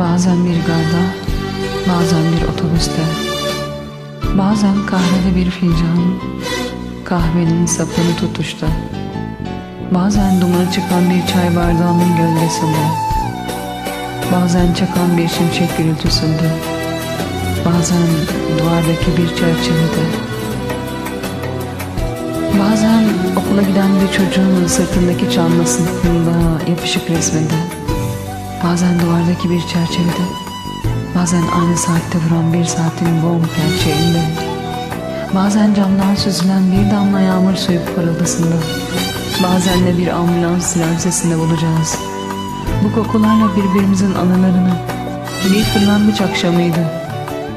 Bazen bir garda, bazen bir otobüste, bazen kahvede bir fincan, kahvenin sapını tutuşta, bazen dumanı çıkan bir çay bardağının gölgesinde, bazen çakan bir şimşek gürültüsünde, bazen duvardaki bir çerçevede, bazen okula giden bir çocuğun sırtındaki çalmasında yapışık resminde, Bazen duvardaki bir çerçevede, bazen aynı saatte vuran bir saatin bom gerçeğinde, bazen camdan süzülen bir damla yağmur suyu parıldasında, bazen de bir ambulans siren sesinde bulacağız. Bu kokularla birbirimizin anılarını, bir kırlangıç akşamıydı,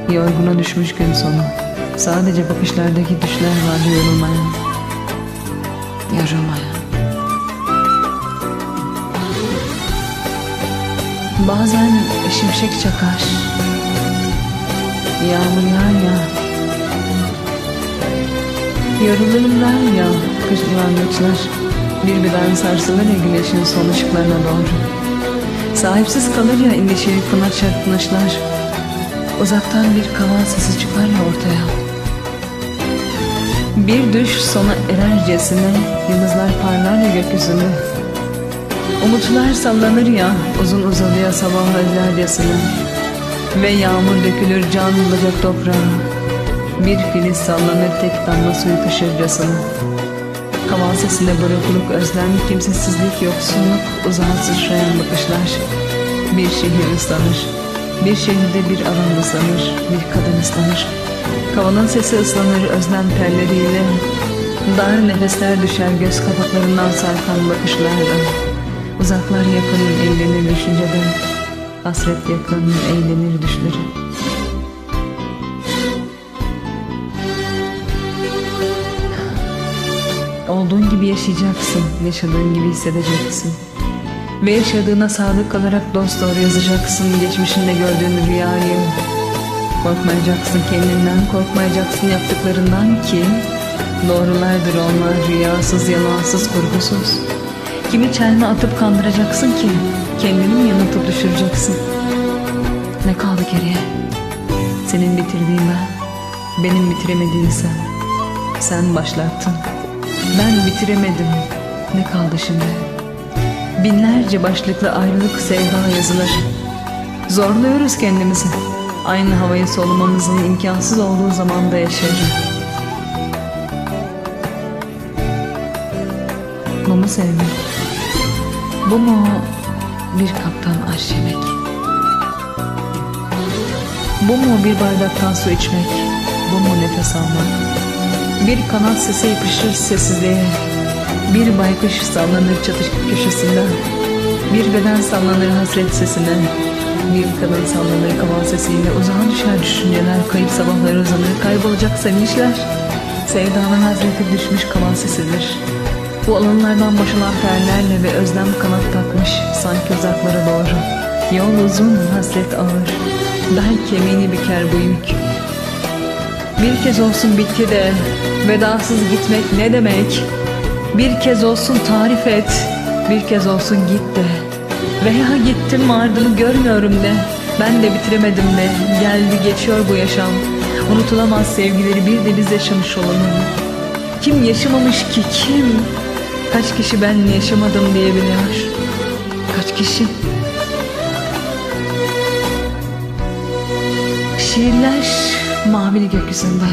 yorguna düşmüş gün sonu, sadece bakışlardaki düşler vardı yorulmaya, yorulmaya. Bazen şimşek çakar. Yağmur yağar ya. Der ya. Kışlandıklar Birbirden sarsılır ya güneşin son ışıklarına doğru. Sahipsiz kalır ya endişeli pınar çarpınışlar Uzaktan bir kaval sesi çıkar ya ortaya. Bir düş sona erercesine Yıldızlar parlar ya gökyüzünde Umutlar sallanır ya uzun uzadıya sabah özlercesine Ve yağmur dökülür can bacak toprağa. Bir filiz sallanır tek damla suyu taşırcasına Kaval sesinde burukluk, özlem, kimsesizlik, yoksunluk, uzağa sıçrayan bakışlar. Bir şehir ıslanır, bir şehirde bir adam ıslanır, bir kadın ıslanır. Kavalın sesi ıslanır özlem telleriyle Dar nefesler düşer göz kapaklarından sarkan bakışlarla Uzaklar yakın eğlenir düşünceden Hasret yakın eğlenir düşleri Olduğun gibi yaşayacaksın Yaşadığın gibi hissedeceksin. Ve yaşadığına sadık kalarak dost doğru yazacaksın. Geçmişinde gördüğün rüyayı Korkmayacaksın kendinden Korkmayacaksın yaptıklarından ki Doğrulardır onlar. Rüyasız, yalansız, kurgusuz Kimi çelme atıp kandıracaksın ki kendini mi yanıltıp düşüreceksin? Ne kaldı geriye? Senin bitirdiğin ben, benim bitiremediğim sen. Sen başlattın, ben bitiremedim. Ne kaldı şimdi? Binlerce başlıklı ayrılık sevda yazılır. Zorluyoruz kendimizi. Aynı havayı solumamızın imkansız olduğu zamanda yaşarım. Bu mu sevmek? Bu mu bir kaptan aş yemek? Bu mu bir bardaktan su içmek? Bu mu nefes almak? Bir kanat sesi yapışır sessizliğe. Bir baykuş sallanır çatış köşesinden. Bir beden sallanır hasret sesine. Bir kadın sallanır kaval sesiyle uzağa düşer düşünceler, kayıp sabahları uzanır, kaybolacak sevinçler. Sevdanın hazreti düşmüş kaval sesidir. Bu alanlardan boşalan terlerle ve özlem kanat takmış sanki uzaklara doğru. Yol uzun, hasret ağır, bel kemiğini büker bu yük. Bir kez olsun bitti de vedasız gitmek ne demek? Bir kez olsun tarif et, bir kez olsun git de. Veya gittim ardını görmüyorum de, ben de bitiremedim de, geldi geçiyor bu yaşam. Unutulamaz sevgileri bir de biz yaşamış olalım. Kim yaşamamış ki kim? Kaç kişi ben yaşamadım diyebiliyor? Kaç kişi? Şiirler mavili gökyüzünde